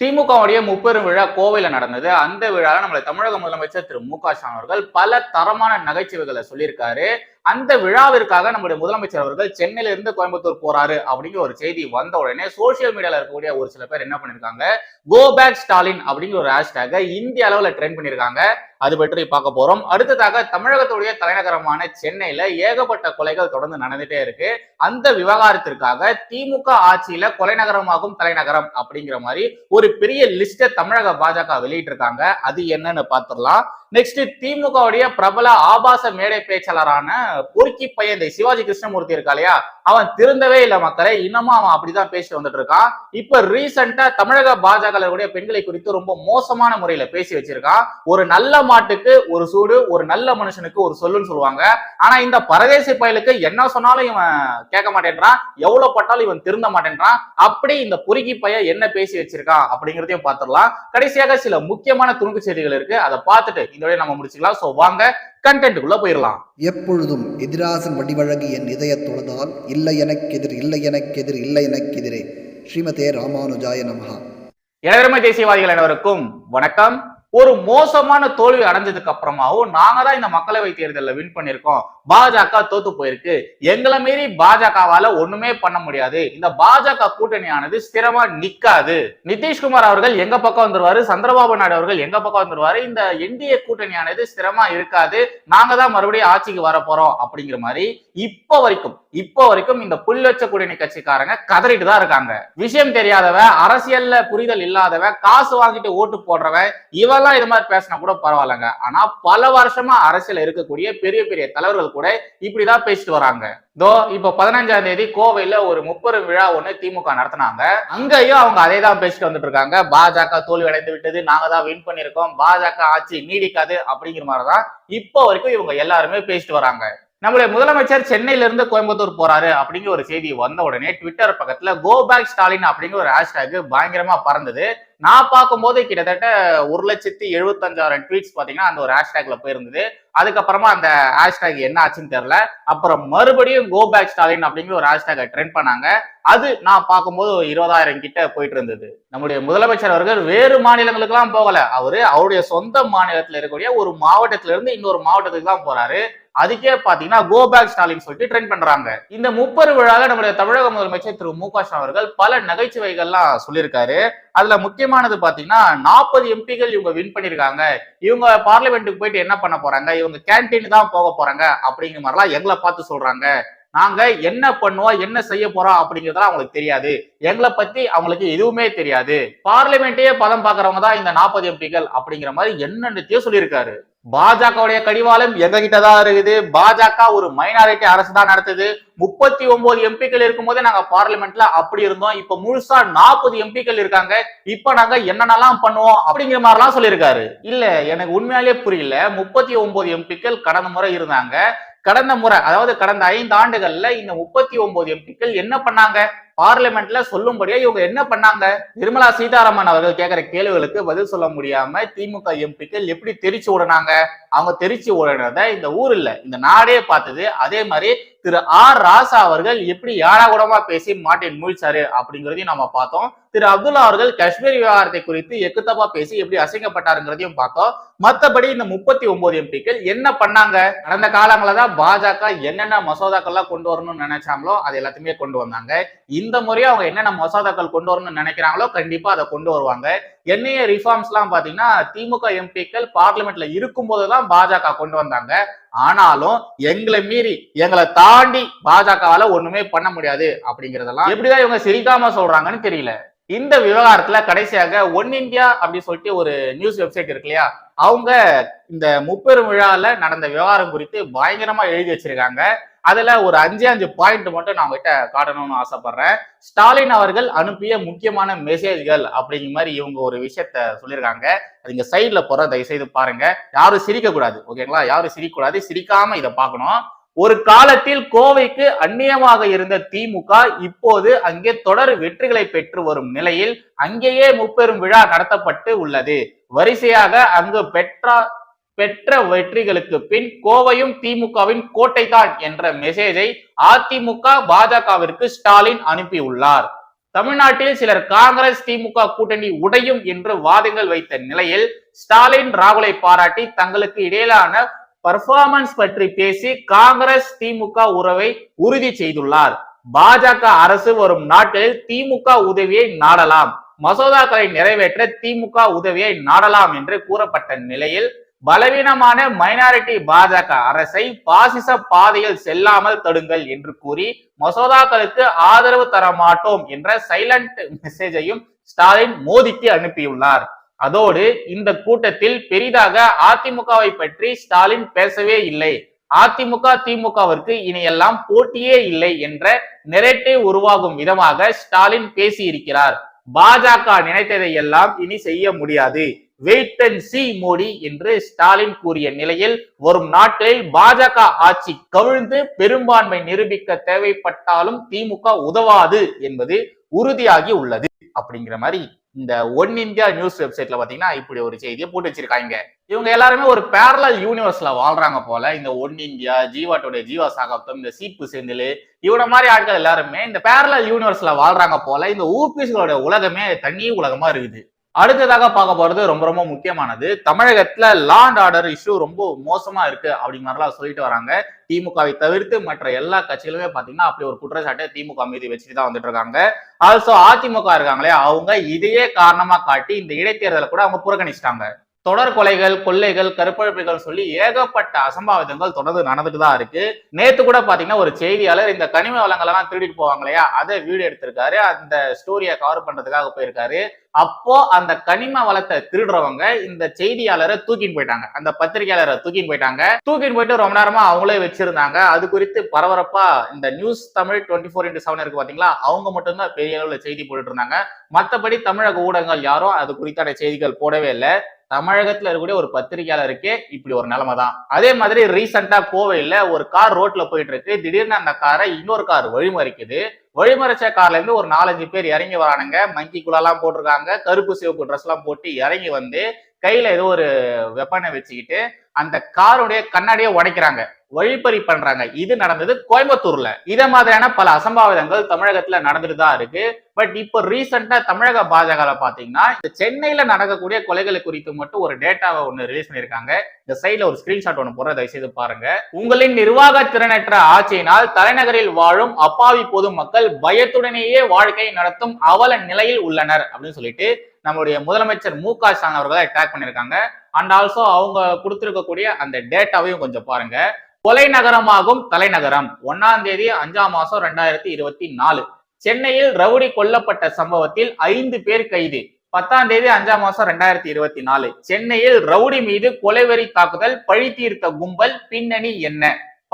திமுகவுடைய முப்பெரும் விழா கோவையில நடந்தது. அந்த விழாவில் நம்மளை தமிழக முதலமைச்சர் திரு மு க ஸ்டாலின் அவர்கள் பல தரமான நகைச்சுவைகளை சொல்லியிருக்காரு. அந்த விழாவிற்காக நம்முடைய முதலமைச்சர் அவர்கள் சென்னையில இருந்து கோயம்புத்தூர் போறாரு அப்படிங்கிற ஒரு செய்தி வந்த உடனே சோசியல் மீடியால இருக்கக்கூடிய ஒரு சில பேர் என்ன பண்ணிருக்காங்க? கோ பேக் ஸ்டாலின் அப்படிங்கிற ஒரு ஹேஷ்டேக இந்திய அளவுல ட்ரெண்ட் பண்ணிருக்காங்க. அது பற்றி பார்க்க போறோம். அடுத்ததாக தமிழகத்துடைய தலைநகரமான சென்னையில ஏகப்பட்ட கொலைகள் தொடர்ந்து நடந்துட்டே இருக்கு. அந்த விவகாரத்திற்காக திமுக ஆட்சியில கொலை நகரமாகும் தலைநகரம் அப்படிங்கிற மாதிரி ஒரு பெரிய லிஸ்ட தமிழக பாஜக வெளியிட்டிருக்காங்க. அது என்னன்னு பார்த்துடலாம். நெக்ஸ்ட் திமுகவுடைய பிரபல ஆபாச மேடை பேச்சாளரான பொறுக்கி பையன் இந்த சிவாஜி கிருஷ்ணமூர்த்தி இருக்கா இல்லையா? அவன் திருந்தவே இல்லை மக்களை. இன்னமும் அவன் அப்படிதான் பேசிட்டு வந்துட்டு இருக்கான். இப்ப ரீசெண்டா தமிழக பாஜக பெண்களை குறித்து ரொம்ப மோசமான முறையில பேசி வச்சிருக்கான். ஒரு நல்ல மாட்டுக்கு ஒரு சூடு ஒரு நல்ல மனுஷனுக்கு ஒரு சொல்லுன்னு சொல்லுவாங்க. ஆனா இந்த பரதேசி பயலுக்கு என்ன சொன்னாலும் இவன் கேட்க மாட்டேன்றான். எவ்வளவு பட்டாலும் இவன் திருந்த மாட்டேன்றான். அப்படி இந்த பொறுக்கி பையன் என்ன பேசி வச்சிருக்கான் அப்படிங்கிறதையும் பார்த்துடலாம். கடைசியாக சில முக்கியமான துணுக்கு செய்திகள் இருக்கு. அதை பார்த்துட்டு இந்த வழியை நம்ம முடிச்சுக்கலாம். சோ வாங்க கண்டென்ட்டுக்குள்ள போயிடலாம் எப்பொழுதும் எதிராசன் வடிவழகு என் இதயத் தொழுதால் இல்லை எனக்கெதிர் இல்லை எனக்கெதிர் இல்லை எனக்கெதிரே. ஸ்ரீமதே ராமானுஜாய நமஹா. இளவரமை தேசியவாதிகள் அனைவருக்கும் வணக்கம். ஒரு மோசமான தோல்வி அடைஞ்சதுக்கு அப்புறமாவும் நாங்க தான் இந்த மக்களவை தேர்தலில் வின் பண்ணிருக்கோம் பாஜக தோத்து போயிருக்கு. எங்களை மீறி பாஜகவால ஒண்ணுமே பண்ண முடியாது. இந்த பாஜக கூட்டணியானது ஸ்திரமா நிக்காது. நிதிஷ்குமார் அவர்கள் எங்க பக்கம் வந்துருவாரு? சந்திரபாபு நாயுடு அவர்கள் எங்க பக்கம் வந்துருவாரு? இந்த என்டிஏ கூட்டணியானது ஸ்திரமா இருக்காது. நாங்க தான் மறுபடியும் ஆட்சிக்கு வர போறோம் அப்படிங்கிற மாதிரி இப்போ வரைக்கும் இப்போ வரைக்கும் இந்த புல்லட்ச கூட்டணி கட்சிக்காரங்க கதறிட்டு தான் இருக்காங்க. விஷயம் தெரியாதவன் அரசியல்ல புரிதல் இல்லாதவன் காசு வாங்கிட்டு ஓட்டு போடுறவன் இவெல்லாம் இது மாதிரி பேசினா கூட பரவாயில்லைங்க. ஆனா பல வருஷமா அரசியல் இருக்கக்கூடிய பெரிய பெரிய தலைவர்கள் கூட இப்படிதான் பேசிட்டு வராங்க. தோ இப்ப பதினஞ்சாம் தேதி கோவையில ஒரு முப்பெரும் விழா ஒண்ணு திமுக நடத்தினாங்க. அங்கேயும் அவங்க அதே தான் பேசிட்டு வந்துட்டு இருக்காங்க. பாஜக தோல்வி அடைந்து விட்டது நாங்க தான் வின் பண்ணிருக்கோம் பாஜக ஆட்சி நீடிக்காது அப்படிங்கிற மாதிரிதான் இப்போ வரைக்கும் இவங்க எல்லாருமே பேசிட்டு வராங்க. நம்மளுடைய முதலமைச்சர் சென்னையில இருந்து கோயம்புத்தூர் போறாரு அப்படிங்கிற ஒரு செய்தி வந்த உடனே ட்விட்டர் பக்கத்துல கோ பேக் ஸ்டாலின் அப்படிங்கிற ஒரு ஹேஷ்டேக் பயங்கரமா பறந்தது. நான் பார்க்கும்போது கிட்டத்தட்ட ஒரு லட்சத்தி எழுபத்தஞ்சாயிரம் ட்வீட்ஸ் பாத்தீங்கன்னா அந்த ஒரு ஹேஷ்டேக்ல போயிருந்தது. அதுக்கப்புறமா அந்த ஹேஷ்டேக் என்ன ஆச்சுன்னு தெரியல. அப்புறம் மறுபடியும் கோ பேக் ஸ்டாலின் அப்படிங்கிற ஒரு ஹேஷ்டேக் ட்ரெண்ட் பண்ணாங்க. அது நான் பார்க்கும்போது ஒரு இருபதாயிரம் கிட்ட போயிட்டு இருந்தது. நம்முடைய முதலமைச்சர் அவர்கள் வேறு மாநிலங்களுக்கெல்லாம் போகல. அவரு அவருடைய சொந்த மாநிலத்துல இருக்கக்கூடிய ஒரு மாவட்டத்தில இருந்து இன்னொரு மாவட்டத்துக்கு தான் போறாரு. அதுக்கே பாத்தீங்கன்னா கோ பேக் ஸ்டாலின் சொல்லிட்டு ட்ரெண்ட் பண்றாங்க. இந்த முப்பது விழால நம்முடைய தமிழக முதலமைச்சர் திரு மு க ஸ்டாலின் அவர்கள் பல நகைச்சுவைகள்லாம் சொல்லியிருக்காரு. அதுல முக்கியமானது பாத்தீங்கன்னா நாற்பது எம்பிகள் இவங்க வின் பண்ணிருக்காங்க இவங்க பார்லிமெண்ட்டுக்கு போயிட்டு என்ன பண்ண போறாங்க? இவங்க கேன்டீன் தான் போக போறாங்க அப்படிங்கிற மாதிரிலாம் எங்களை பார்த்து சொல்றாங்க. நாங்க என்ன பண்ணுவோம் என்ன செய்ய போறோம் அப்படிங்கறதெல்லாம் அவங்களுக்கு தெரியாது. எங்களை பத்தி அவங்களுக்கு எதுவுமே தெரியாது. பார்லிமெண்ட்டையே பதம் பாக்குறவங்க தான் இந்த நாற்பது எம்பிகள் அப்படிங்கிற மாதிரி என்னென்னத்தையும் சொல்லியிருக்காரு. பாஜகவுடைய கடிவாளம் எங்க கிட்டதான் இருக்குது. பாஜக ஒரு மைனாரிட்டி அரசு தான் நடத்துது. முப்பத்தி ஒன்பது எம்பிக்கள் இருக்கும் போதே நாங்க பார்லிமெண்ட்ல அப்படி இருந்தோம். இப்ப முழுசா நாற்பது எம்பிக்கள் இருக்காங்க. இப்ப நாங்க என்னென்னலாம் பண்ணுவோம் அப்படிங்கிற மாதிரிலாம் சொல்லியிருக்காரு. இல்ல எனக்கு உண்மையாலே புரியல. முப்பத்தி ஒன்பது எம்பிக்கள் கடந்த முறை இருந்தாங்க. கடந்த முறை அதாவது கடந்த ஐந்து ஆண்டுகள்ல இந்த முப்பத்தி ஒன்பது எம்பிக்கள் என்ன பண்ணாங்க? பார்லிமெண்ட்ல சொல்லும்படியா இவங்க என்ன பண்ணாங்க? நிர்மலா சீதாராமன் அவர்கள் கேட்கிற கேள்விகளுக்கு பதில் சொல்ல முடியாம திமுக எம்பிக்கள் எப்படி தெரிச்சு ஓடுனாங்க? அவங்க தெரிச்சு ஓடுனத இந்த ஊர் இல்ல இந்த நாடே பார்த்தது. அதே மாதிரி திரு ஆர் ராசா அவர்கள் எப்படி யாராகுடமா பேசி மாட்டின் முழிச்சாரு அப்படிங்கிறதையும் நம்ம பார்த்தோம். திரு அப்துல்லா அவர்கள் காஷ்மீர் விவகாரத்தை குறித்து எக்குத்தப்பா பேசி எப்படி அசிங்கப்பட்டாருங்கிறதையும் பார்த்தோம். மத்தபடி இந்த முப்பத்தி ஒன்பது எம்பிக்கள் என்ன பண்ணாங்க? கடந்த காலங்கள தான் பாஜக என்னென்ன மசோதாக்கள்லாம் கொண்டு வரணும்னு நினைச்சாங்களோ அது எல்லாத்தையுமே கொண்டு வந்தாங்க. இந்த இந்த முறையை அவங்க என்னென்ன மசோதாக்கள் கொண்டு வரணும்னு நினைக்கிறாங்களோ கண்டிப்பா அதை கொண்டு வருவாங்க. என்னைய ரிஃபார்ம்ஸ் எல்லாம் பாத்தீங்கன்னா திமுக எம்பிக்கள் பார்லிமெண்ட்ல இருக்கும் போதுதான் பாஜக கொண்டு வந்தாங்க. ஆனாலும் எங்களை மீறி எங்களை தாண்டி பாஜகவால ஒண்ணுமே பண்ண முடியாது அப்படிங்கறதெல்லாம் எப்படிதான் இவங்க சிரிக்காம சொல்றாங்கன்னு தெரியல. இந்த விவகாரத்துல கடைசியாக ஒன் இந்தியா அப்படின்னு சொல்லிட்டு ஒரு நியூஸ் வெப்சைட் இருக்கு இல்லையா? அவங்க இந்த முப்பெரும் விழால நடந்த விவகாரம் குறித்து பயங்கரமா எழுதி வச்சிருக்காங்க. அதுல ஒரு அஞ்சு அஞ்சு பாயிண்ட் மட்டும் நான் உங்ககிட்ட காட்டணும்னு ஆசைப்படுறேன். ஸ்டாலின் அவர்கள் அனுப்பிய முக்கியமான மெசேஜ்கள் அப்படிங்கிற மாதிரி இவங்க ஒரு விஷயத்த சொல்லியிருக்காங்க. அது இங்க சைட்ல போற தயவு செய்து பாருங்க. யாரும் சிரிக்க கூடாது ஓகேங்களா யாரும் சிரிக்க கூடாது சிரிக்காம இதை பார்க்கணும். ஒரு காலத்தில் கோவைக்கு அந்நியமாக இருந்த திமுக இப்போது அங்கே தொடர் வெற்றிகளை பெற்று வரும் நிலையில் அங்கேயே முப்பெரும் விழா நடத்தப்பட்டு உள்ளது. வரிசையாக அங்கு பெற்றா பெற்ற வெற்றிகளுக்கு பின் கோவையும் திமுகவின் கோட்டைதான் என்ற மெசேஜை அதிமுக பாஜகவிற்கு ஸ்டாலின் அனுப்பியுள்ளார். தமிழ்நாட்டில் சிலர் காங்கிரஸ் திமுக கூட்டணி உடையும் என்று வாதங்கள் வைத்த நிலையில் ஸ்டாலின் ராகுலை பாராட்டி தங்களுக்கு இடையிலான பர்ஃபார்மன்ஸ் பற்றி பேசி காங்கிரஸ் திமுக உறவை உறுதி செய்துள்ளார். பாஜக அரசு வரும் நாட்களில் திமுக உதவியை நாடலாம். மசோதாக்களை நிறைவேற்ற திமுக உதவியை நாடலாம் என்று கூறப்பட்ட நிலையில் பலவீனமான மைனாரிட்டி பாஜக அரசை பாசிச பாதையில் செல்லாமல் தடுங்கள் என்று கூறி மசோதாக்களுக்கு ஆதரவு தர மாட்டோம் என்ற சைலண்ட் மெசேஜையும் ஸ்டாலின் மோதிக்கு அனுப்பியுள்ளார். அதோடு இந்த கூட்டத்தில் பெரிதாக அதிமுகவை பற்றி ஸ்டாலின் பேசவே இல்லை. அதிமுக திமுகவிற்கு இனியெல்லாம் போட்டியே இல்லை என்ற நெரேட்டிவ் உருவாகும் விதமாக ஸ்டாலின் பேசியிருக்கிறார். பாஜக நினைத்ததை எல்லாம் இனி செய்ய முடியாது. வெயிட் அண்ட் சி மோடி என்று ஸ்டாலின் கூறிய நிலையில் வரும் நாட்களில் பாஜக ஆட்சி கவிழ்ந்து பெரும்பான்மை நிரூபிக்க தேவைப்பட்டாலும் திமுக உதவாது என்பது உறுதியாகி உள்ளது. அப்படிங்கிற மாதிரி இந்த ஒன் இந்தியா நியூஸ் வெப்சைட்ல பாத்தீங்கன்னா இப்படி ஒரு செய்தியை போட்டு வச்சிருக்காங்க. இவங்க எல்லாருமே ஒரு பேரலல் யூனிவர்ஸ்ல வாழ்றாங்க போல. இந்த ஒன் இந்தியா ஜீவாட்டோட ஜீவா சாகாப்தம் இந்த சீப்பு செந்தில் இவன மாதிரி ஆட்கள் எல்லாருமே இந்த பேரலல் யூனிவர்ஸ்ல வாழ்றாங்க போல. இந்த ஊபிஸ்களோட உலகமே தனி உலகமா இருக்குது. அடுத்ததாக பார்க்க போறது ரொம்ப ரொம்ப முக்கியமானது. தமிழகத்துல லாண்ட் ஆர்டர் இஷ்யூ ரொம்ப மோசமா இருக்கு அப்படிங்கிற மாதிரிலாம் சொல்லிட்டு வராங்க. திமுகவை தவிர்த்து மற்ற எல்லா கட்சிகளுமே பாத்தீங்கன்னா அப்படி ஒரு குற்றச்சாட்டை திமுக மீது வச்சுட்டு தான் வந்துட்டு இருக்காங்க. ஆல்சோ அதிமுக இருக்காங்களே அவங்க இதையே காரணமா காட்டி இந்த இடைத்தேர்தலை கூட அவங்க புறக்கணிச்சிட்டாங்க. தொடர் கொலைகள் கொள்ளைகள் கருப்பழப்புகள் சொல்லி ஏகப்பட்ட அசம்பாவிதங்கள் தொடர்ந்து நடந்துட்டு தான் இருக்கு. நேத்து கூட பாத்தீங்கன்னா ஒரு செய்தியாளர் இந்த கனிம வளங்கள் எல்லாம் திருடிட்டு போவாங்க இல்லையா? அதை வீடியோ எடுத்திருக்காரு. அந்த ஸ்டோரியை கவர் பண்றதுக்காக போயிருக்காரு. அப்போ அந்த கனிம வளத்தை திருடுறவங்க இந்த செய்தியாளரை தூக்கின்னு போயிட்டாங்க. அந்த பத்திரிகையாளரை தூக்கின்னு போயிட்டாங்க. தூக்கின்னு போயிட்டு ரொம்ப நேரமா அவங்களே வச்சிருந்தாங்க. அது குறித்து பரபரப்பா இந்த news Tamil twenty four into seven இருக்கு பாத்தீங்களா? அவங்க மட்டும்தான் பெரிய அளவுல செய்தி போட்டுட்டு இருந்தாங்க மத்தபடி தமிழக ஊடகங்கள் யாரும் அது குறித்தான செய்திகள் போடவே இல்லை. தமிழகத்துல இருக்கக்கூடிய ஒரு பத்திரிகையாளருக்கே இப்படி ஒரு நிலைமை தான் அதே மாதிரி ரீசெண்டா கோவையில ஒரு கார் ரோட்ல போயிட்டு இருக்கு. திடீர்னு அந்த காரை இன்னொரு கார் வழிமறிக்குது. வழிமறைச்ச கார்லேருந்து ஒரு நாலஞ்சு பேர் இறங்கி வரானுங்க. மங்கி குழாலாம் போட்டிருக்காங்க. கருப்பு சிவப்பு ட்ரெஸ்லாம் போட்டு இறங்கி வந்து கையில் ஏதோ ஒரு வெப்பனை வச்சுக்கிட்டு அந்த காருடைய கண்ணாடியை உடைக்கிறாங்க. வழிப்பறி பண்றாங்க. இது நடந்தது கோயம்புத்தூர்ல. இத மாதிரியான பல அசம்பாவிதங்கள் தமிழகத்துல நடந்துட்டு தான் இருக்கு. பட் இப்போ ரீசெண்டா தமிழக பாஜக பாத்தீங்கன்னா இந்த சென்னையில நடக்கக்கூடிய கொலைகளை குறித்து மட்டும் ஒரு டேட்டாவை ஒண்ணு ரிலீஸ் பண்ணிருக்காங்க இந்த சைட்ல ஒரு ஸ்கிரீன்ஷாட் ஒண்ணு போற தயவு செய்து பாருங்க. உங்களின் நிர்வாக திறனற்ற ஆட்சியினால் தலைநகரில் வாழும் அப்பாவி பொதுமக்கள் பயத்துடனேயே வாழ்க்கை நடத்தும் அவல நிலையில் உள்ளனர் அப்படின்னு சொல்லிட்டு நம்மளுடைய முதலமைச்சர் மு க ஸ்டாலின் அவர்களை அட்டாக் பண்ணிருக்காங்க அண்ட் ஆல்சோ அவங்க கொடுத்துருக்கக்கூடிய அந்த டேட்டாவையும் கொஞ்சம் பாருங்க. கொலை நகரமாகும் தலைநகரம். ஒன்னாம் தேதி அஞ்சாம் மாசம் ரெண்டாயிரத்தி இருபத்தி நாலு. சென்னையில் ரவுடி கொல்லப்பட்ட சம்பவத்தில் ஐந்து பேர் கைது. பத்தாம் தேதி அஞ்சாம் மாசம் ரெண்டாயிரத்தி இருபத்தி நாலு. சென்னையில் ரவுடி மீது கொலைவெறி தாக்குதல் பழி தீர்த்த கும்பல் பின்னணி என்ன?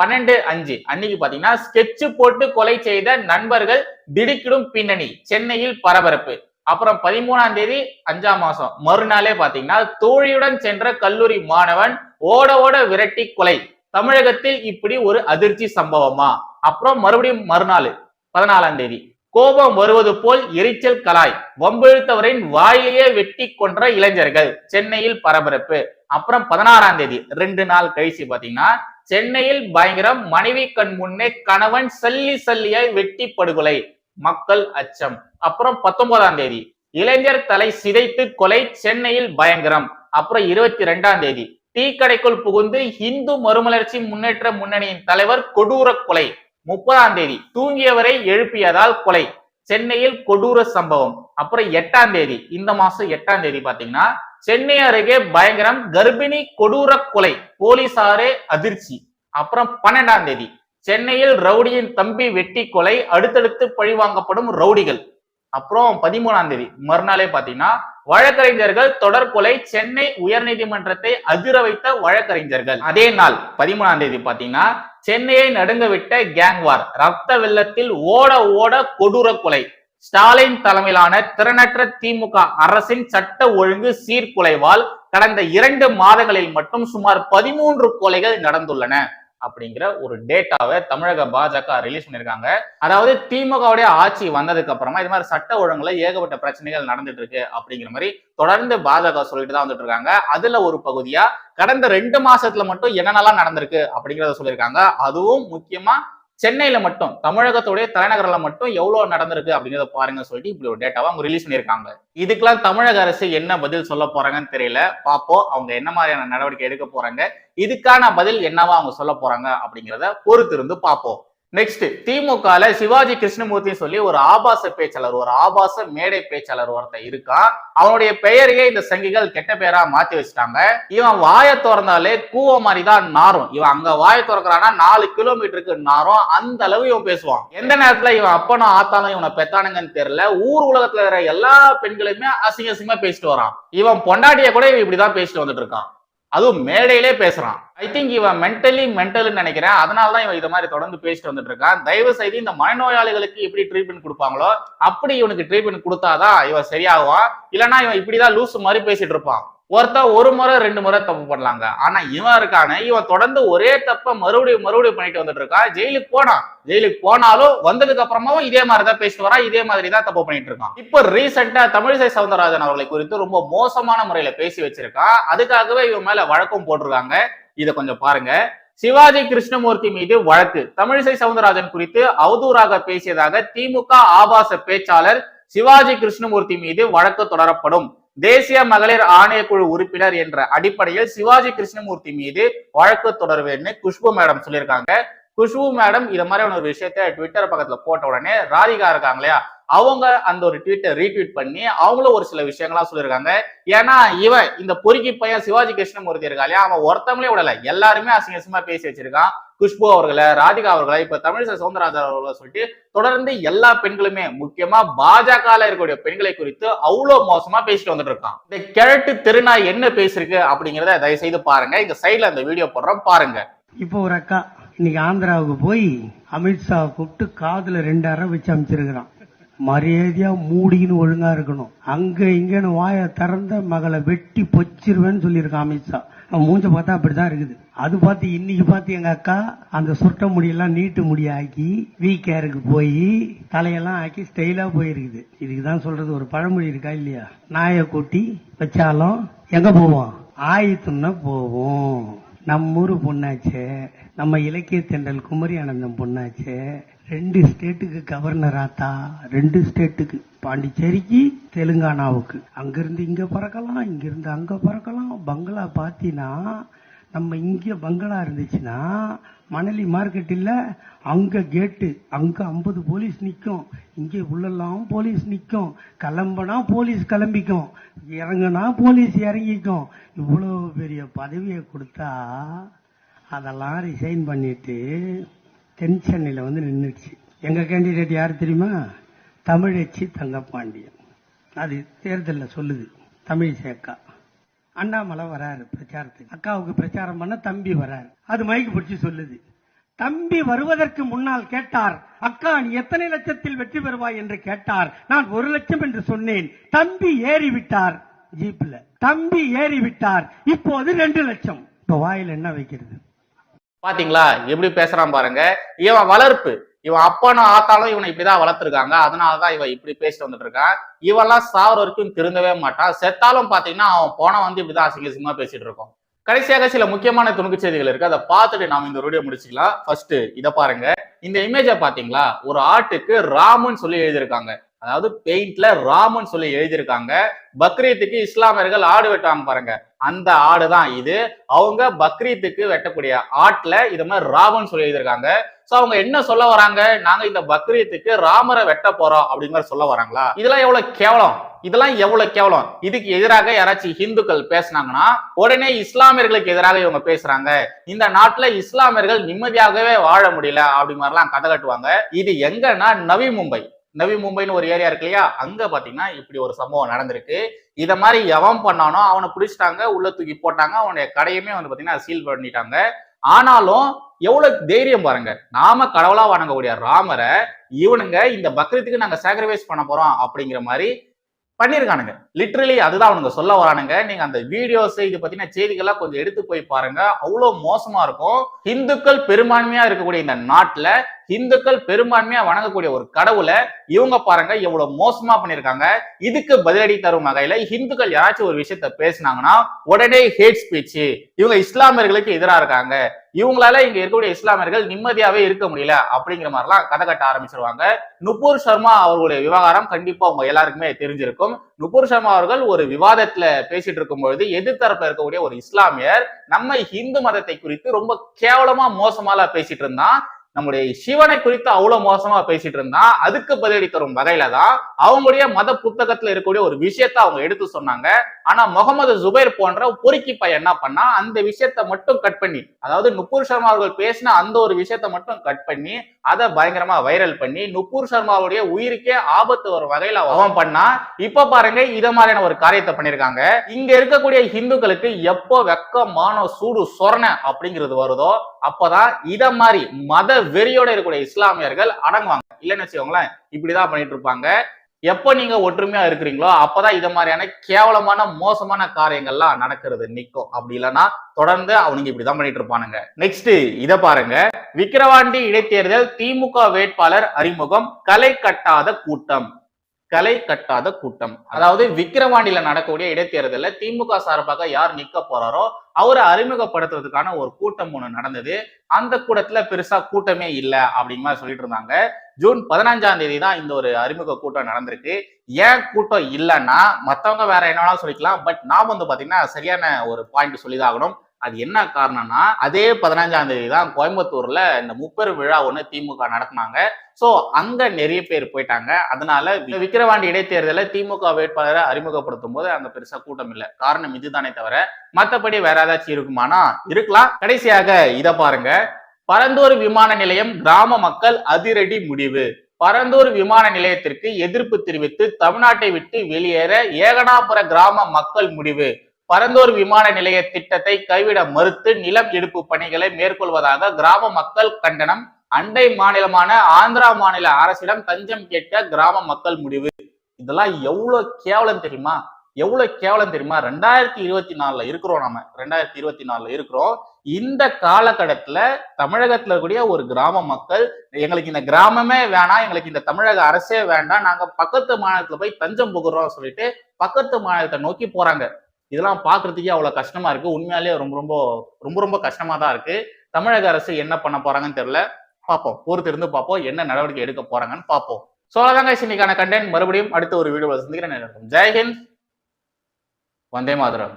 பன்னெண்டு அஞ்சு. அன்னைக்கு பாத்தீங்கன்னா ஸ்கெட்ச் போட்டு கொலை செய்த நண்பர்கள் திடுக்கிடும் பின்னணி. சென்னையில் பரபரப்பு. அப்புறம் பதிமூணாம் தேதி அஞ்சாம் மாசம். மறுநாளே பாத்தீங்கன்னா தோழியுடன் சென்ற கல்லூரி மாணவன் ஓட ஓட விரட்டி கொலை. தமிழகத்தில் இப்படி ஒரு அதிர்ச்சி சம்பவமா? அப்புறம் மறுபடியும் மறுநாள் பதினாலாம் தேதி. கோபம் வருவது போல் எரிச்சல் கலாய் வம்பிழுத்தவரின் வாயிலேயே வெட்டி கொன்ற இளைஞர்கள் சென்னையில் பரபரப்பு. அப்புறம் பதினாறாம் தேதி ரெண்டு நாள் கழிச்சு பாத்தீங்கன்னா சென்னையில் பயங்கரம் மனைவி கண் முன்னே கணவன் சல்லி சல்லியாய் வெட்டி படுகொலை மக்கள் அச்சம். அப்புறம் பத்தொன்பதாம் தேதி இளைஞர் தலை சிதைத்து கொலை சென்னையில் பயங்கரம். அப்புறம் இருபத்தி ரெண்டாம் தேதி டீ கடைக்குள் புகுந்து இந்து மறுமலர்ச்சி முன்னேற்ற முன்னணியின் தலைவர் கொடூர கொலை. முப்பதாம் தேதி தூங்கியவரை எழுப்பியதால் கொலை. சென்னையில் கொடூர சம்பவம். அப்புறம் எட்டாம் தேதி இந்த மாசம் எட்டாம் தேதி பாத்தீங்கன்னா சென்னை அருகே பயங்கரம் கர்ப்பிணி கொடூர கொலை போலீசாரே அதிர்ச்சி. அப்புறம் பன்னெண்டாம் தேதி சென்னையில் ரவுடியின் தம்பி வெட்டி கொலை அடுத்தடுத்து பழிவாங்கப்படும் ரவுடிகள். அப்புறம் பதிமூணாம் தேதி மறுநாளே பாத்தீங்கன்னா வழக்கறிஞர்கள் தொடர் கொலை சென்னை உயர்நீதிமன்றத்தை அதிர வைத்த வழக்கறிஞர்கள். அதே நாள் பதிமூணாம் தேதி பாத்தீங்கன்னா சென்னையை நடுங்க விட்ட கேங்வார் ரத்த வெள்ளத்தில் ஓட ஓட கொடூர கொலை. ஸ்டாலின் தலைமையிலான திறனற்ற திமுக அரசின் சட்ட ஒழுங்கு சீர்குலைவால் கடந்த இரண்டு மாதங்களில் மட்டும் சுமார் பதிமூன்று கொலைகள் நடந்துள்ளன. அப்படிங்கிற ஒரு டேட்டாவை தமிழக பாஜக ரிலீஸ் பண்ணியிருக்காங்க. அதாவது திமுகவுடைய ஆட்சி வந்ததுக்கு அப்புறமா இது மாதிரி சட்ட ஒழுங்குல ஏகப்பட்ட பிரச்சனைகள் நடந்துட்டு இருக்கு அப்படிங்கிற மாதிரி தொடர்ந்து பாஜக சொல்லிட்டு தான் வந்துட்டு இருக்காங்க. அதுல ஒரு பகுதியா கடந்த ரெண்டு மாசத்துல மட்டும் என்னென்னலாம் நடந்திருக்கு அப்படிங்கிறத சொல்லியிருக்காங்க. அதுவும் முக்கியமா சென்னையில மட்டும் தமிழகத்துடைய தலைநகரில் மட்டும் எவ்வளவு நடந்திருக்கு அப்படிங்கிறத பாருங்க சொல்லிட்டு இப்படி ஒரு டேட்டாவை அவங்க ரிலீஸ் பண்ணியிருக்காங்க. இதுக்கெல்லாம் தமிழக அரசு என்ன பதில் சொல்ல போறாங்கன்னு தெரியல. பார்ப்போம் அவங்க என்ன மாதிரியான நடவடிக்கை எடுக்க போறாங்க இதுக்கான பதில் என்னவா அவங்க சொல்ல போறாங்க அப்படிங்கிறத பொறுத்து இருந்து பார்ப்போம். நெக்ஸ்ட் திமுகல சிவாஜி கிருஷ்ணமூர்த்தி சொல்லி ஒரு ஆபாச பேச்சாளர் ஒரு ஆபாச மேடை பேச்சாளர் ஒருத்தன் இருக்கான். அவனுடைய பெயரையே இந்த சங்கிகள் கெட்ட பேரா மாத்தி வச்சுட்டாங்க. இவன் வாயை திறந்தாலே கூவ மாதிரி தான் நாரும். இவன் அங்க வாயை திறக்கிறான்னா நாலு கிலோமீட்டருக்கு நாரும். அந்த அளவு இவன் பேசுவான். எந்த நேரத்துல இவன் அப்பனும் ஆத்தாலும் இவனை பெத்தானுங்கன்னு தெரியல. ஊர் உலகத்துல இருக்கிற எல்லா பெண்களுமே அசிங்க அசிங்கமா பேசிட்டு வரான். இவன் பொண்டாட்டிய கூட இவன் இப்படிதான் பேசிட்டு வந்துட்டு இருக்கான். அதுவும் மேடையிலே பேசுறான். ஐ திங்க் இவன் மென்டலி மென்டல்னு நினைக்கிறேன். அதனால தான் இவன் இது மாதிரி தொடர்ந்து பேசிட்டு வந்துட்டு இருக்கான். தயவு செய்து இந்த மனநோயாளிகளுக்கு எப்படி ட்ரீட்மெண்ட் கொடுப்பாங்களோ அப்படி இவனுக்கு ட்ரீட்மெண்ட் கொடுத்தாதான் இவன் சரியாகுவான். இல்லைன்னா இவன் இப்படிதான் லூஸ் மாதிரி பேசிட்டு இருப்பான். ஒருத்தன் ஒரு முறை ரெண்டு முறை தப்பு பண்ணலாங்க. ஆனா இவன் இருக்கானே இவன் தொடர்ந்து ஒரே தப்ப மறுபடியும் மறுபடியும் பண்ணிட்டு வந்துட்டு இருக்கான் ஜெயிலுக்கு போனான் ஜெயிலுக்கு போனாலும் வந்ததுக்கு அப்புறமாவும் இதே மாதிரி தான் பேசிட்டு வரான் இதே மாதிரி தான் தப்பு பண்ணிட்டு இருக்கான். இப்போ ரீசெண்டா தமிழிசை சவுந்தரராஜன் அவர்களை குறித்து ரொம்ப மோசமான முறையில பேசி வச்சிருக்கான் அதுக்காகவே இவன் மேல வழக்கம் போட்டிருக்காங்க. இதை கொஞ்சம் பாருங்க. சிவாஜி கிருஷ்ணமூர்த்தி மீது வழக்கு. தமிழிசை சவுந்தரராஜன் குறித்து அவதூறாக பேசியதாக திமுக ஆபாச பேச்சாளர் சிவாஜி கிருஷ்ணமூர்த்தி மீது வழக்கு தொடரப்படும். தேசிய மகளிர் ஆணையக்குழு உறுப்பினர் என்ற அடிப்படையில் சிவாஜி கிருஷ்ணமூர்த்தி மீது வழக்கு தொடர்வேன்னு குஷ்பு மேடம் சொல்லியிருக்காங்க. குஷ்பு மேடம் இது மாதிரியான ஒரு விஷயத்த ட்விட்டர் பக்கத்துல போட்ட உடனே ராதிகா இருக்காங்க இல்லையா? அவங்க அந்த ஒரு ட்வீட்டை ரீட்வீட் பண்ணி அவங்களும் ஒரு சில விஷயங்களா சொல்லியிருக்காங்க. ஏன்னா இவன் இந்த பொறுக்கி பையன் சிவாஜி கிருஷ்ணமூர்த்தி இருக்கா இல்லையா? அவன் ஒருத்தவங்களே விடல. எல்லாருமே அசிங்க பேசி வச்சிருக்கான். குஷ்பு அவர்களை ராதிகா அவர்களை இப்ப தமிழிசை சவுந்தரராஜன் அவர்களை சொல்லிட்டு தொடர்ந்து எல்லா பெண்களுமே முக்கியமா பாஜக இருக்கக்கூடிய பெண்களை குறித்து அவ்வளவு மோசமா பேசிட்டு வந்துட்டு இருக்கான். இந்த கிழட்டு திருநாய் என்ன பேசிருக்கு அப்படிங்கறத தயவு செய்து பாருங்க. இந்த சைட்ல அந்த வீடியோ போடுறோம். பாருங்க. இப்போ ஒரு அக்கா இன்னைக்கு ஆந்திராவுக்கு போய் அமித்ஷா கூப்பிட்டு காதுல ரெண்டு அரை வச்சு அமைச்சிருக்கிறான். மரியாதையா மூடின்னு ஒழுங்கா இருக்கணும். அங்க இங்கன்னு வாயை திறந்த மகளை வெட்டி பொச்சிருவேன்னு சொல்லியிருக்கான் அமித்ஷா. அவன் மூஞ்ச பார்த்தா அப்படிதான் இருக்குது. அது பார்த்து இன்னைக்கு பார்த்து எங்க அக்கா அந்த சுருட்ட முடியெல்லாம் நீட்டு முடியாக்கி வீ வி கேருக்கு போய் தலையெல்லாம் ஆக்கி ஸ்டைலா போயிருக்குது. இதுக்கு தான் சொல்றது ஒரு பழமொழி இருக்கா இல்லையா? நாயை கொட்டி வச்சாலும் எங்க போவோம்? ஆயத்துன்னா போவோம். நம்ம ஊர் பொண்ணாச்சே நம்ம இலக்கிய தென்றல் குமரி ஆனந்தம் பொண்ணாச்சே ரெண்டு ஸ்டேட்டுக்கு கவர்னர் ஆத்தா ரெண்டு ஸ்டேட்டுக்கு பாண்டிச்சேரிக்கு தெலுங்கானாவுக்கு. அங்கிருந்து இங்க பறக்கலாம் இங்கிருந்து அங்க பறக்கலாம் பங்களா பாத்தீங்கன்னா நம்ம இங்க பங்களா இருந்துச்சுன்னா மணலி மார்க்கெட் இல்ல அங்க கேட்டு அங்க ஐம்பது போலீஸ் நிற்கும் இங்கே உள்ளெல்லாம் போலீஸ் நிற்கும் கிளம்புனா போலீஸ் கிளம்பிக்கும். இறங்குனா போலீஸ் இறங்கிக்கும். இவ்வளவு பெரிய பதவியை கொடுத்தா அதெல்லாம் ரிசைன் பண்ணிட்டு தென் சென்னையில் வந்து நின்றுச்சு எங்க கேண்டிடேட் யார் தெரியுமா? தமிழச்சி தங்கப்பாண்டியன். அது தேர்தலில் சொல்லுது தமிழ் சேர்க்கா அண்ணாமலை வராரு பிரச்சாரத்துக்கு. அக்காவுக்கு பிரச்சாரம் பண்ண தம்பி வராரு. அது மைக்கு பிடிச்சு சொல்லுது. தம்பி வருவதற்கு முன்னால் கேட்டார் அக்கா நீ எத்தனை லட்சத்தில் வெற்றி பெறுவாய்? என்று கேட்டார். நான் ஒரு லட்சம் என்று சொன்னேன். தம்பி ஏறி விட்டார் ஜீப்ல. தம்பி ஏறி விட்டார் இப்போது ரெண்டு லட்சம். இப்ப வாயில் என்ன வைக்கிறது? பாத்தீங்களா? எப்படி பேசுறான் பாருங்க. இவன் வளர்ப்பு. இவன் அப்பனும் ஆத்தாலும் இவனை இப்படிதான் வளர்த்துருக்காங்க. அதனாலதான் இவன் இப்படி பேசிட்டு வந்துட்டு இருக்கான் இவெல்லாம் சாவர வரைக்கும் திருந்தவே மாட்டான். செத்தாலும் பாத்தீங்கன்னா அவன் போன வந்து இப்படிதான் அசிங்கசிங்கமா பேசிட்டு இருக்கோம் கடைசியாக சில முக்கியமான துணுக்கு செய்திகள் இருக்கு. அதை பார்த்துட்டு நாம இந்த வீடியோ முடிச்சுக்கலாம். ஃபர்ஸ்ட் இதை பாருங்க. இந்த இமேஜை பாத்தீங்களா? ஒரு ஆட்டுக்கு ராமுன்னு சொல்லி எழுதியிருக்காங்க. அதாவது பெயிண்ட்ல ராமுன்னு சொல்லி எழுதியிருக்காங்க. பக்ரீத்துக்கு இஸ்லாமியர்கள் ஆடு வெட்டுவாங்க பாருங்க. அந்த ஆடு தான் இது. அவங்க பக்ரீத்துக்கு வெட்டக்கூடிய ஆட்டுல இது மாதிரி ராமன் சொல்லி எழுதியிருக்காங்க. சோ அவங்க என்ன சொல்ல வராங்க? நாங்க இந்த பக்ரீத்துக்கு ராமரை வெட்ட போறோம் அப்படிங்கிற சொல்ல வராங்களா? இதெல்லாம் எவ்வளவு கேவலம்? இதெல்லாம் எவ்வளவு கேவலம்? இதுக்கு எதிராக யாராச்சும் இந்துக்கள் பேசுனாங்கன்னா உடனே இஸ்லாமியர்களுக்கு எதிராக இவங்க பேசுறாங்க. இந்த நாட்டுல இஸ்லாமியர்கள் நிம்மதியாகவே வாழ முடியல அப்படி மாதிரிலாம் கதை கட்டுவாங்க. இது எங்கன்னா நவி மும்பை. நவி மும்பைன்னு ஒரு ஏரியா இருக்கு இல்லையா? அங்க பாத்தீங்கன்னா இப்படி ஒரு சம்பவம் நடந்திருக்கு. இத மாதிரி எவன் பண்ணானோ அவனை பிடிச்சிட்டாங்க உள்ள தூக்கி போட்டாங்க அவனுடைய கடையுமே வந்து பாத்தீங்கன்னா சீல் பண்ணிட்டாங்க. ஆனாலும் எவ்வளவு தைரியம் பாருங்க. நாம கடவுளா வணங்கக்கூடிய ராமரை இவனுங்க இந்த பக்ரீத்துக்கு நாங்க சாக்ரிஃபைஸ் பண்ண போறோம் அப்படிங்கிற மாதிரி பண்ணியிருக்கானுங்க லிட்ரலி அதுதான் அவனுங்க சொல்ல வரானுங்க. நீங்க அந்த வீடியோஸ் இது பத்தின செய்திகள்லாம் கொஞ்சம் எடுத்து போய் பாருங்க. அவ்வளோ மோசமா இருக்கும். இந்துக்கள் பெரும்பான்மையா இருக்கக்கூடிய இந்த நாட்டுல இந்துக்கள் பெரும்பான்மையா வணங்கக்கூடிய ஒரு கடவுளை இவங்க பாருங்க எவ்வளவு மோசமா பண்ணிருக்காங்க இதுக்கு பதிலடி தரும் வகையில இந்துக்கள் யாராச்சும் ஒரு விஷயத்த பேசினாங்கன்னா உடனே ஹேட் ஸ்பீச் இவங்க இஸ்லாமியர்களுக்கு எதிராக இருக்காங்க. இவங்களால இங்க இருக்கக்கூடிய இஸ்லாமியர்கள் நிம்மதியாவே இருக்க முடியல அப்படிங்கிற மாதிரிலாம் கதை கட்ட ஆரம்பிச்சிருவாங்க. நுபூர் சர்மா அவர்களுடைய விவகாரம் கண்டிப்பா உங்க எல்லாருக்குமே தெரிஞ்சிருக்கும். நுபூர் சர்மா அவர்கள் ஒரு விவாதத்துல பேசிட்டு இருக்கும் பொழுது எதிர்த்தரப்புல இருக்கக்கூடிய ஒரு இஸ்லாமியர் நம்ம இந்து மதத்தை குறித்து ரொம்ப கேவலமா மோசமால பேசிட்டு இருந்தான். நம்முடைய சிவனை குறித்து அவ்வளவு மோசமா பேசிட்டு இருந்தா அதுக்கு பதிலடி தரும் வகையில தான் அவங்களுடைய மத புத்தகத்துல இருக்கக்கூடிய ஒரு விஷயத்த அவங்க எடுத்து சொன்னாங்க. ஆனா முகமது ஜுபைர் போன்ற பொறுக்கி பையன் என்ன பண்ணா அந்த விஷயத்த மட்டும் கட் பண்ணி அதாவது நுப்பூர் சர்மா அவர்கள் பேசின அந்த ஒரு விஷயத்த மட்டும் கட் பண்ணி அதை பயங்கரமா வைரல் பண்ணி நுப்பூர் சர்மாவுடைய உயிருக்கே ஆபத்து வரும் வகையில அவன் பண்ணா இப்ப பாருங்க இத மாதிரியான ஒரு காரியத்தை பண்ணிருக்காங்க. இங்க இருக்கக்கூடிய இந்துக்களுக்கு எப்போ வெக்க மானம் சூடு சொரண அப்படிங்கிறது வருதோ அப்பதான் இத மாதிரி மத வெறியோட இருக்கக்கூடிய இஸ்லாமியர்கள் அடங்குவாங்க. இல்லைன்னு வச்சுக்கோங்களேன் இப்படிதான் பண்ணிட்டு இருப்பாங்க எப்போ நீங்க ஒற்றுமையா இருக்கிறீங்களோ அப்பதான் இத மாதிரியான கேவலமான மோசமான காரியங்கள்லாம் நடக்கிறது நிக்கும். அப்படி இல்லைன்னா தொடர்ந்து அவனுங்க இப்படிதான் பண்ணிட்டு இருப்பானுங்க நெக்ஸ்ட் இத பாருங்க. விக்கிரவாண்டி இடைத்தேர்தல் திமுக வேட்பாளர் அறிமுகம் களை கட்டாத கூட்டம். களை கட்டாத கூட்டம். அதாவது விக்கிரவாண்டியில நடக்கக்கூடிய இடைத்தேர்தலில் திமுக சார்பாக யார் நிக்க போறாரோ அவரை அறிமுகப்படுத்துறதுக்கான ஒரு கூட்டம் ஒண்ணு நடந்தது. அந்த கூட்டத்துல பெருசா கூட்டமே இல்லை அப்படிங்கிற மாதிரி சொல்லிட்டு இருந்தாங்க. ஜூன் பதினஞ்சாம் தேதி தான் இந்த ஒரு அறிமுக கூட்டம் நடந்திருக்கு. ஏன் கூட்டம் இல்லைன்னா மத்தவங்க வேற என்ன வேணாலும் சொல்லிக்கலாம். பட் நான் வந்து பாத்தீங்கன்னா சரியான ஒரு பாயிண்ட் சொல்லிதாகணும் அது என்ன காரணம்னா அதே பதினஞ்சாம் தேதி தான் கோயம்புத்தூர்ல இந்த முப்பெரும் விழா ஒன்று திமுக நடத்தினாங்க. ஸோ அங்க நிறைய பேர் போயிட்டாங்க. அதனால விக்கிரவாண்டி இடைத்தேர்தலை திமுக வேட்பாளரை அறிமுகப்படுத்தும் போது அங்க பெருசா கூட்டம் இல்லை. காரணம் இதுதானே தவிர மற்றபடி வேற ஏதாச்சும் இருக்குமானா இருக்கலாம். கடைசியாக இதை பாருங்க. பரந்தூர் விமான நிலையம் கிராம மக்கள் அதிரடி முடிவு. பரந்தூர் விமான நிலையத்திற்கு எதிர்ப்பு தெரிவித்து தமிழ்நாட்டை விட்டு வெளியேற ஏகனாபுர கிராம மக்கள் முடிவு. பரந்தூர் விமான நிலைய திட்டத்தை கைவிட மறுத்து நிலம் எடுப்பு பணிகளை மேற்கொள்வதாக கிராம மக்கள் கண்டனம். அண்டை மாநிலமான ஆந்திரா மாநில அரசிடம் தஞ்சம் கேட்க கிராம மக்கள் முடிவு. இதெல்லாம் எவ்வளவு கேவலம் தெரியுமா? எவ்வளவு கேவலம் தெரியுமா? ரெண்டாயிரத்தி இருபத்தி நாலுல இருக்கிறோம் நம்ம ரெண்டாயிரத்தி இருபத்தி நாலுல இருக்கிறோம். இந்த காலகட்டத்துல தமிழகத்துல இருக்கக்கூடிய ஒரு கிராம மக்கள் எங்களுக்கு இந்த கிராமமே வேணாம் எங்களுக்கு இந்த தமிழக அரசே வேண்டாம் நாங்க பக்கத்து மாநிலத்துல போய் தஞ்சம் புகுறோம் சொல்லிட்டு பக்கத்து மாநிலத்தை நோக்கி போறாங்க. இதெல்லாம் பாக்குறதுக்கே அவ்வளவு கஷ்டமா இருக்கு. உண்மையாலேயே ரொம்ப ரொம்ப ரொம்ப ரொம்ப கஷ்டமா தான் இருக்கு. தமிழக அரசு என்ன பண்ண போறாங்கன்னு தெரியல. பார்ப்போம். பொறுத்திருந்து பார்ப்போம். என்ன நடவடிக்கை எடுக்க போறாங்கன்னு பார்ப்போம். ஸோ அதாங்க இன்னைக்கான கண்டென்ட் மறுபடியும் அடுத்த ஒரு வீடியோவில் சந்திக்கிறேன். ஜெய்ஹிந்த் வந்தே மாதரம்.